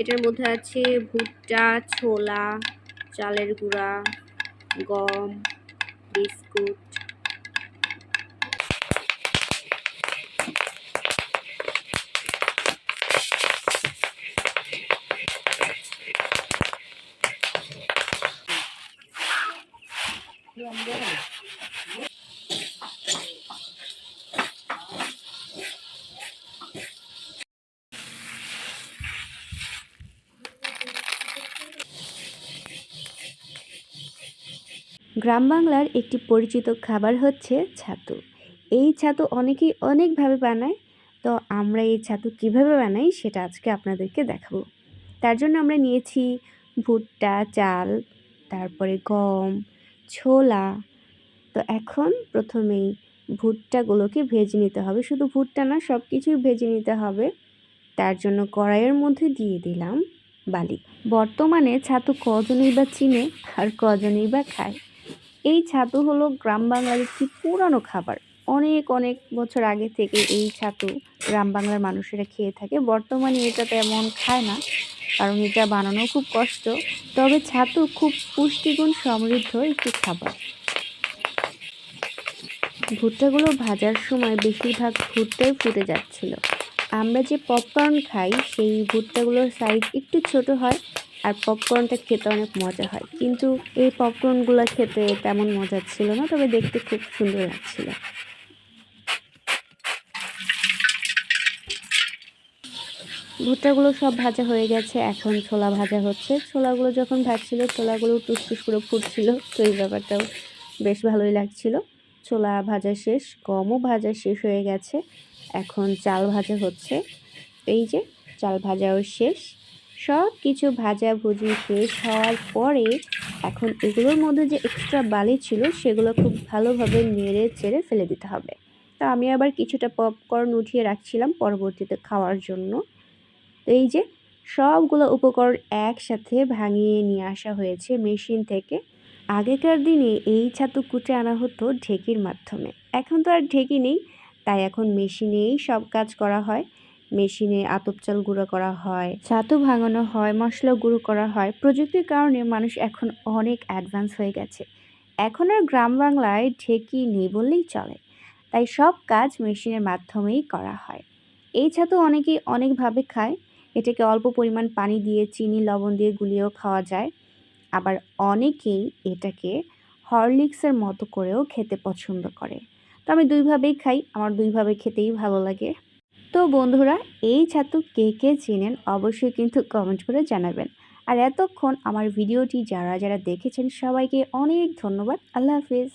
এটার মধ্যে আছে ভুট্টা ছোলা চালের গুঁড়া গম বিস্কুট। গ্রাম বাংলার একটি পরিচিত খাবার হচ্ছে ছাতু। এই ছাতু অনেকেই অনেকভাবে বানায়, তো আমরা এই ছাতু কীভাবে বানাই সেটা আজকে আপনাদেরকে দেখাবো। তার জন্য আমরা নিয়েছি ভুট্টা, চাল, তারপরে গম, ছোলা। তো এখন প্রথমেই ভুট্টাগুলোকে ভেজে নিতে হবে। শুধু ভুট্টা না সব কিছুই ভেজে নিতে হবে। তার জন্য কড়াইয়ের মধ্যে দিয়ে দিলাম বালি। বর্তমানে ছাতু কজনই বা চিনে আর কজনই বা খায়। এই ছাতু হলো গ্রাম বাংলার একটি পুরানো খাবার। অনেক অনেক বছর আগে থেকে এই ছাতু গ্রাম বাংলার মানুষেরা খেয়ে থাকে। বর্তমানে এটা তেমন খায় না, কারণ এটা বানানো খুব কষ্ট। তবে ছাতু খুব পুষ্টিগুণ সমৃদ্ধ একটি খাবার। ভুট্টাগুলো ভাজার সময় বেশিরভাগ ভুট্টাই ফুটে যাচ্ছিল। আমরা যে পপকর্ন খাই, সেই ভুট্টাগুলোর সাইজ একটু ছোট হয় আর পপকর্নটা খেতে অনেক মজা হয়। কিন্তু এই পপকর্নগুলো খেতে তেমন মজা ছিল না, তবে দেখতে খুব সুন্দর লাগছিল। ভুট্টাগুলো সব ভাজা হয়ে গেছে, এখন ছোলা ভাজা হচ্ছে। ছোলাগুলো যখন ভাজছিল, ছোলাগুলো টুসটুস করে ফুটছিল, তো এই ব্যাপারটাও বেশ ভালোই লাগছিল। ছোলা ভাজা শেষ, গমও ভাজা শেষ হয়ে গেছে। এখন চাল ভাজা হচ্ছে। এই যে, চাল ভাজাও শেষ। সব কিছু ভাজা ভুজি শেষ হওয়ার পরে এখন এগুলোর মধ্যে যে এক্সট্রা বালি ছিল সেগুলো খুব ভালোভাবে নেড়ে চেড়ে ফেলে দিতে হবে। তো আমি আবার কিছুটা পপকর্ন উঠিয়ে রাখছিলাম পরবর্তীতে খাওয়ার জন্য। তো এই যে সবগুলো উপকরণ একসাথে ভাঙিয়ে নিয়ে আসা হয়েছে মেশিন থেকে। আগেকার দিনে এই ছাতু কুটে আনা হতো ঢেকির মাধ্যমে। এখন তো আর ঢেকি নেই, তাই এখন মেশিনেই সব কাজ করা হয়। মেশিনে আতপ চাল গুঁড়ো করা হয়, ছাতু ভাঙানো হয়, মশলা গুঁড়ো করা হয়। প্রযুক্তির কারণে মানুষ এখন অনেক অ্যাডভান্স হয়ে গেছে। এখন আর গ্রাম বাংলায় ঢেকি নেই বললেই চলে। তাই সব কাজ মেশিনের মাধ্যমেই করা হয়। এই ছাতু অনেকেই অনেকভাবে খায়। এটাকে অল্প পরিমাণ পানি দিয়ে চিনি, লবণ দিয়ে গুলিয়েও খাওয়া যায়। আবার অনেকেই এটাকে হরলিক্সের মতো করেও খেতে পছন্দ করে। তো আমি দুইভাবেই খাই, আমার দুইভাবে খেতেই ভালো লাগে। তো বন্ধুরা, এই ছাতু কে কে চেনেন অবশ্যই কিন্তু কমেন্ট করে জানাবেন। আর এতক্ষণ আমার ভিডিওটি যারা যারা দেখেছেন সবাইকে অনেক ধন্যবাদ। আল্লাহ হাফিজ।